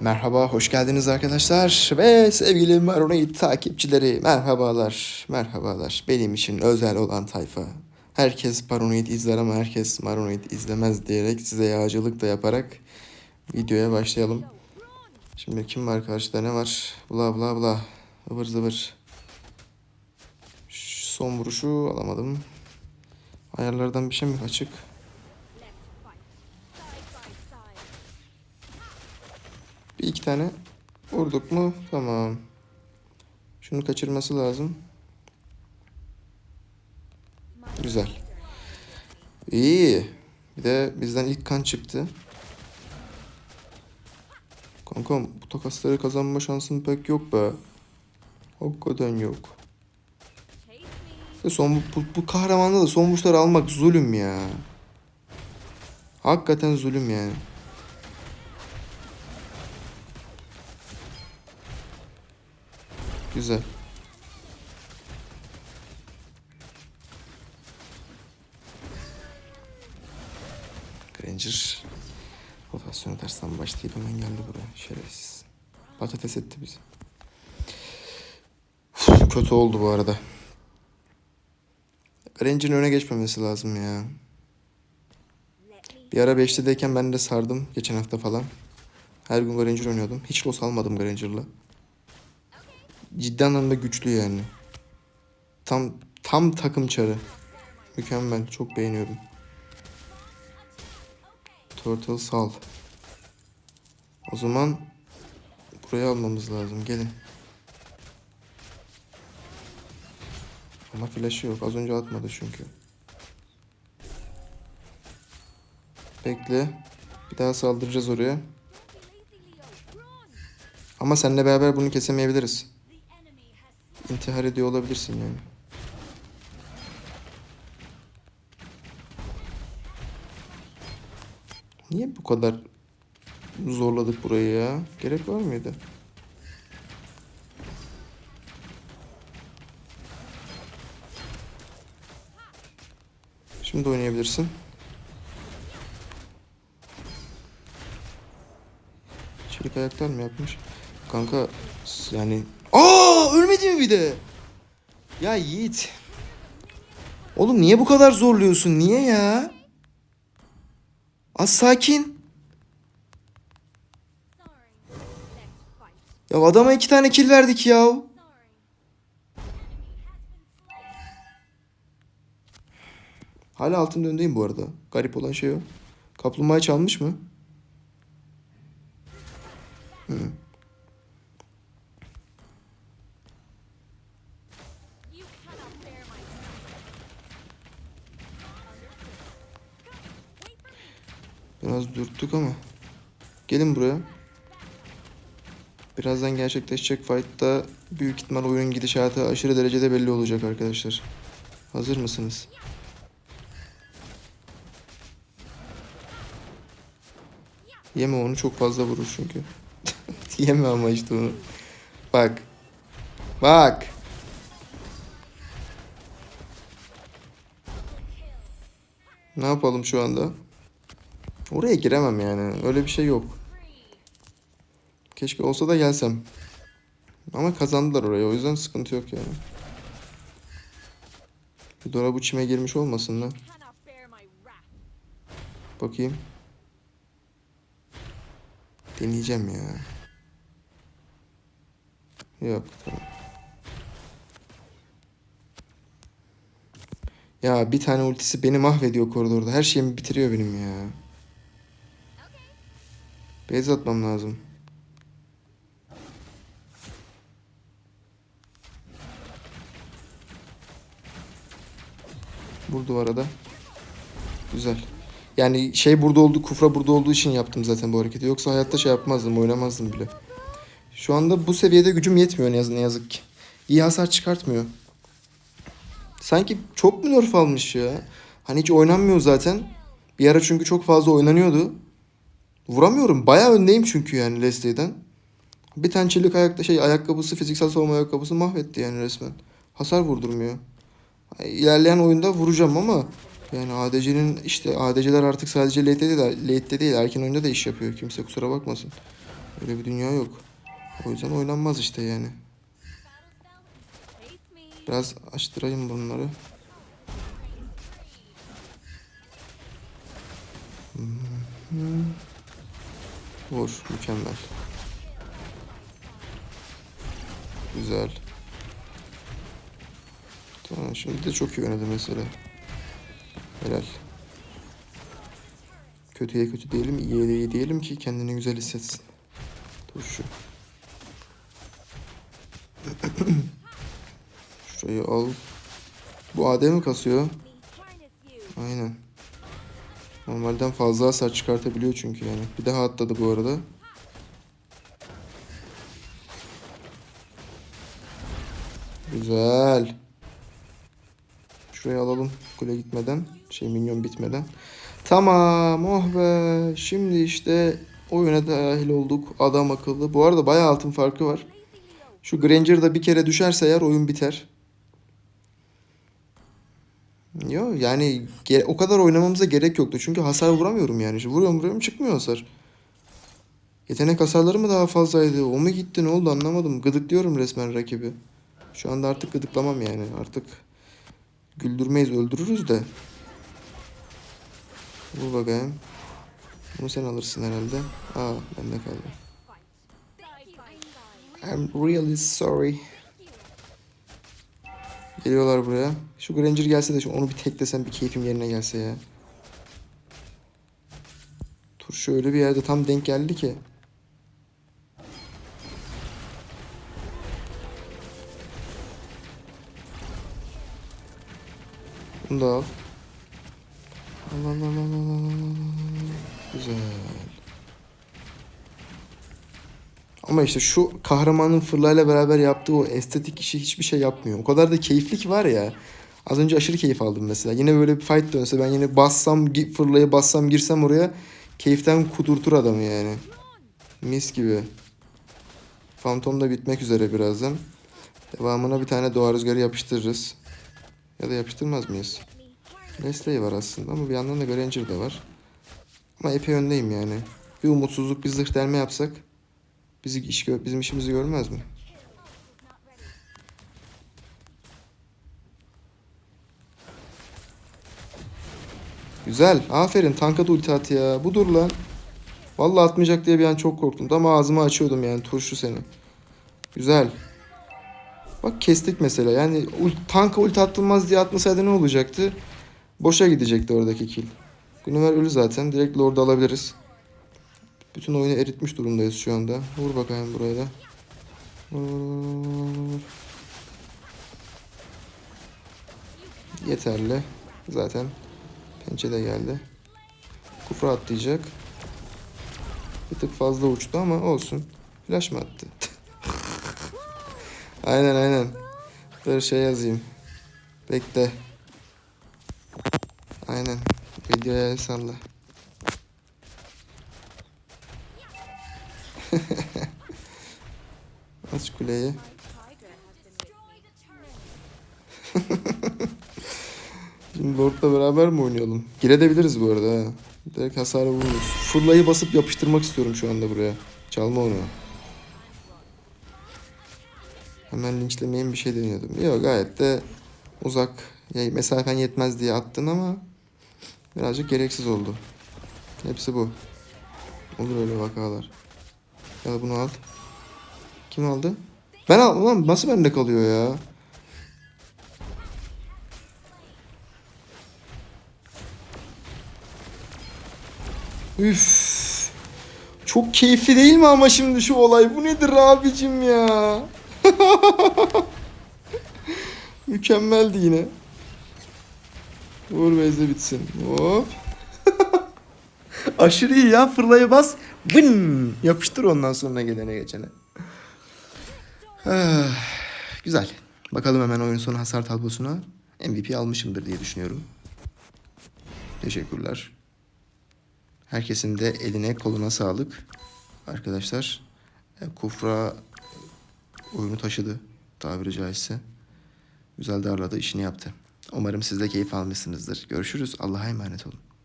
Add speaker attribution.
Speaker 1: Merhaba, hoş geldiniz arkadaşlar ve sevgili Maronite takipçileri merhabalar, merhabalar. Benim için özel olan tayfa. Herkes Paranoid izler ama herkes Maronite izlemez diyerek size yağcılık da yaparak videoya başlayalım. Şimdi kim var karşıda ne var? Bla bla bla. Ivır zıvır. Son vuruşu alamadım. Ayarlardan bir şey mi açık? Bir iki tane vurduk mu? Tamam. Şunu kaçırması lazım. Güzel. İyi. Bir de bizden ilk kan çıktı. Kankam bu takasları kazanma şansın pek yok be. Hakikaten yok. Son bu, bu kahramanda da son vuruşları almak zulüm ya. Hakikaten zulüm yani. Güzel. Granger rotasyonu tersten başlayıp hemen geldi buraya. Şerefsiz. Patates etti bizi. Uf, Kötü oldu bu arada. Granger'ın öne geçmemesi lazım ya. Bir ara 5'tedeyken ben de sardım geçen hafta falan. Her gün Granger oynuyordum. Hiç loss almadım Granger'la. Ciddi anlamda güçlü yani. Tam tam takım çarı. Mükemmel. Çok beğeniyorum. Turtle sal. O zaman buraya almamız lazım. Gelin. Ama flash'ı yok. Az önce atmadı çünkü. Bekle. Bir daha saldıracağız oraya. Ama seninle beraber bunu kesemeyebiliriz. İntihar ediyor olabilirsin yani. Niye bu kadar zorladık burayı ya? Gerek var mıydı? Şimdi oynayabilirsin. Çelik ayaklar mı yapmış? Kanka yani... Ölmedi mi bir de? Ya Yiğit. Oğlum niye bu kadar zorluyorsun? Niye ya? Az sakin. Ya adama iki tane kill verdik ya. Hala altın döndeyim bu arada. Garip olan şey o. Kaplumbağayı çalmış mı? Hı. Biraz dürttük ama. Gelin buraya. Birazdan gerçekleşecek fight'ta büyük ihtimal oyunun gidişatı aşırı derecede belli olacak arkadaşlar. Hazır mısınız? Yeme onu çok fazla vurur çünkü. Yeme ama işte onu. Bak. Bak. Ne yapalım şu anda? Oraya giremem yani. Öyle bir şey yok. Keşke olsa da gelsem. Ama kazandılar oraya. O yüzden sıkıntı yok yani. Bir Dora bu çime girmiş olmasın lan. Bakayım. Deneyeceğim ya. Yok tamam. Ya bir tane ultisi beni mahvediyor koridorda. Her şeyimi bitiriyor benim ya. Base atmam lazım. Vur duvara da. Güzel. Yani şey burada oldu, kufra burada olduğu için yaptım zaten bu hareketi. Yoksa hayatta şey yapmazdım, oynamazdım bile. Şu anda bu seviyede gücüm yetmiyor ne yazık, ne yazık ki. İyi hasar çıkartmıyor. Sanki çok mu nerf almış ya? Hani hiç oynanmıyor zaten. Bir ara çünkü çok fazla oynanıyordu. Vuramıyorum. Bayağı öndeyim çünkü yani Leslie'den. Bir tane çelik ayakta şey ayakkabısı fiziksel savunma ayakkabısı mahvetti yani resmen. Hasar vurdurmuyor. İlerleyen oyunda vuracağım ama yani ADC'nin işte ADC'ler artık sadece late'de değil, late'de değil erken oyunda da iş yapıyor. Kimse kusura bakmasın. Öyle bir dünya yok. O yüzden oynanmaz işte yani. Biraz açtırayım bunları. Mhm. Vur. Mükemmel. Güzel. Tamam şimdi de çok iyi oynadı mesela. Helal. Kötüye kötü diyelim, iyiye de iyi diyelim ki kendini güzel hissetsin. Turşu. Şurayı al. Bu AD mi kasıyor? Aynen. Normalden fazla hasar çıkartabiliyor çünkü yani. Bir daha atladı bu arada. Güzel. Şurayı alalım kule gitmeden. Şey minyon bitmeden. Tamam oh be. Şimdi işte oyuna dahil olduk. Adam akıllı. Bu arada bayağı altın farkı var. Şu Granger da bir kere düşerse eğer oyun biter. Yo yani o kadar oynamamıza gerek yoktu. Çünkü hasar vuramıyorum yani. İşte vuruyorum vuruyorum çıkmıyor hasar. Yetenek hasarları mı daha fazlaydı? O mu gitti ne oldu anlamadım. Gıdıklıyorum resmen rakibi. Şu anda artık gıdıklamam yani. Artık güldürmeyiz öldürürüz de. Vur bakayım. Bunu sen alırsın herhalde. Aa bende kaldı. I'm really sorry. Geliyorlar buraya. Şu Granger gelse de şu onu bir teklesem bir keyfim yerine gelse ya. Turşu öyle bir yerde tam denk geldi ki. Bunu da al. Al al al al al al. Güzel. Ama işte şu kahramanın fırlayla beraber yaptığı o estetik işi hiçbir şey yapmıyor. O kadar da keyifli ki var ya. Az önce aşırı keyif aldım mesela. Yine böyle bir fight dönse ben yine bassam fırlayı bassam girsem oraya keyiften kudurtur adamı yani. Mis gibi. Phantom da bitmek üzere birazdan. Devamına bir tane doğa rüzgarı yapıştırırız. Ya da yapıştırmaz mıyız? Leslie var aslında ama bir yandan da Granger de var. Ama epey öndeyim yani. Bir umutsuzluk, bir zırh delme yapsak bizi iş bizim işimizi görmez mi? Güzel. Aferin. Tanka da ulti at ya. Budur lan. Vallahi atmayacak diye bir an çok korktum. Ama ağzımı açıyordum yani turşu seni. Güzel. Bak kestik mesela. Yani tanka ulti atılmaz diye atmasaydı ne olacaktı? Boşa gidecekti oradaki kill. Günüver ölü zaten. Direkt Lord'u alabiliriz. Bütün oyunu eritmiş durumdayız şu anda. Vur bakayım buraya da. Vur. Yeterli. Zaten pençe de geldi. Kufra atlayacak. Bir tık fazla uçtu ama olsun. Flash mı attı? aynen aynen. Dur şey yazayım. Bekle. Aynen. Videoya el salla. Aç kuleyi. Şimdi Lord'la beraber mi oynayalım? Girebiliriz bu arada ha. Direkt hasara vururuz. Fırlayı basıp yapıştırmak istiyorum şu anda buraya. Çalma onu. Hemen linçlemeyin bir şey deniyordum. Yok gayet de uzak. Ya, mesafen yetmez diye attın ama birazcık gereksiz oldu. Hepsi bu. Olur öyle vakalar. Da bunu al. Kim aldı? Ben aldım lan. Nasıl bende kalıyor ya? Üf. Çok keyifli değil mi ama şimdi şu olay? Bu nedir abicim ya? Mükemmeldi yine. Vur Beyze bitsin. Hop. Aşırı iyi ya. Fırlayı bas. Vın. Yapıştır ondan sonra gelene geçene. Ah, Güzel. Bakalım hemen oyun sonu hasar tablosuna. MVP almışımdır diye düşünüyorum. Teşekkürler. Herkesin de eline koluna sağlık. Arkadaşlar e, Kufra oyunu taşıdı tabiri caizse. Güzel darladı işini yaptı. Umarım siz de keyif almışsınızdır. Görüşürüz. Allah'a emanet olun.